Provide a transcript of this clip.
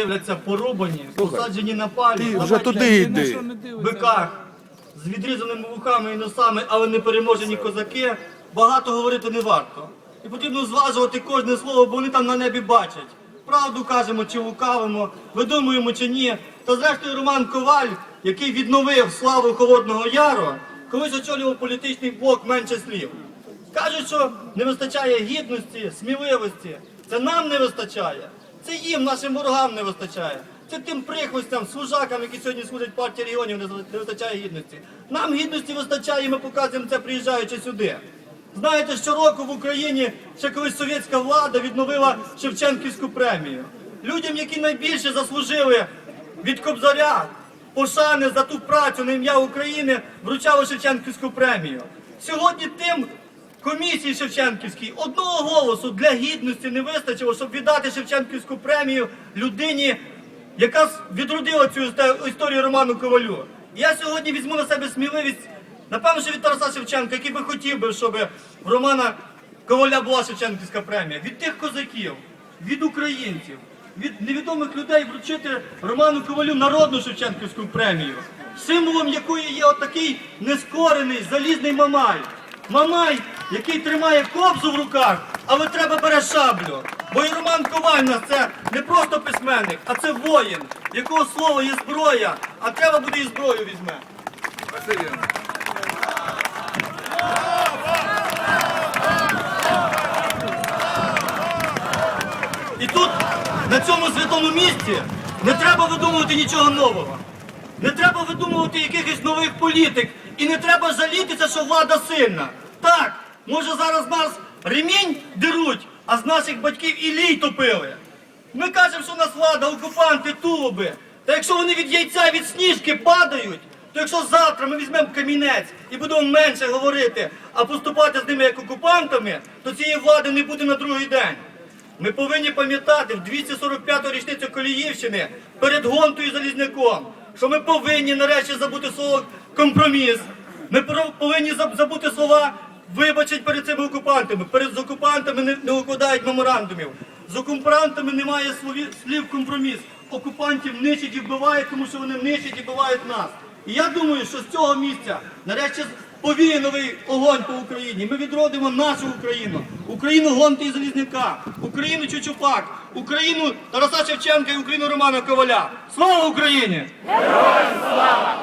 Дивляться порубані, посаджені на палі, Ти вже туди йди. в биках з відрізаними вухами і носами, але не переможені козаки, багато говорити не варто. І потрібно зважувати кожне слово, бо вони там на небі бачать. Правду кажемо чи лукавимо, видумуємо чи ні. Та зрештою Роман Коваль, який відновив славу Холодного Яру, колись очолював політичний блок менше слів. Кажуть, що не вистачає гідності, сміливості. Це нам не вистачає. Це їм, нашим ворогам не вистачає. Це тим прихвостям, служакам, які сьогодні служать партії регіонів, не вистачає гідності. Нам гідності вистачає, і ми показуємо це, приїжджаючи сюди. Знаєте, щороку в Україні ще колись совєтська влада відновила Шевченківську премію. Людям, які найбільше заслужили від Кобзаря, пошани за ту працю на ім'я України, вручали Шевченківську премію. Сьогодні тим комісії Шевченківській одного голосу для гідності не вистачило, щоб віддати Шевченківську премію людині, яка відродила цю історію Роману Ковалю. Я сьогодні візьму на себе сміливість, напевно, що від Тараса Шевченка, який би хотів би, щоб в Романа Коваля була Шевченківська премія. Від тих козаків, від українців, від невідомих людей вручити Роману Ковалю народну Шевченківську премію, символом якої є отакий нескорений залізний мамай. Мамай, який тримає кобзу в руках, але треба бере шаблю. Бо і Роман Коваль у нас це не просто письменник, а це воїн, якого слово є зброя, а треба буде і зброю візьме. І тут, на цьому святому місці, не треба видумувати нічого нового. Не треба видумувати якихось нових політик. І не треба жалітися, що влада сильна. Може зараз нас ремінь деруть, а з наших батьків і лій топили. Ми кажемо, що у нас влада, окупанти, тулуби. Та якщо вони від яйця, від сніжки падають, то якщо завтра ми візьмемо камінець і будемо менше говорити, а поступати з ними як окупантами, то цієї влади не буде на другий день. Ми повинні пам'ятати в 245-ту річницю Коліївщини перед гонтою Залізняком, що ми повинні нарешті забути слово компроміс. Ми повинні забути слова вибачить перед цими окупантами. Перед окупантами не, не укладають меморандумів. З окупантами немає слові, слів компроміс. Окупантів нищать і вбивають, тому що вони нищать і вбивають нас. І я думаю, що з цього місця нарешті повіє новий огонь по Україні. Ми відродимо нашу Україну, Україну Гонти і Залізняка, Україну Чучупак, Україну Тараса Шевченка і Україну Романа Коваля. Слава Україні! Героям слава!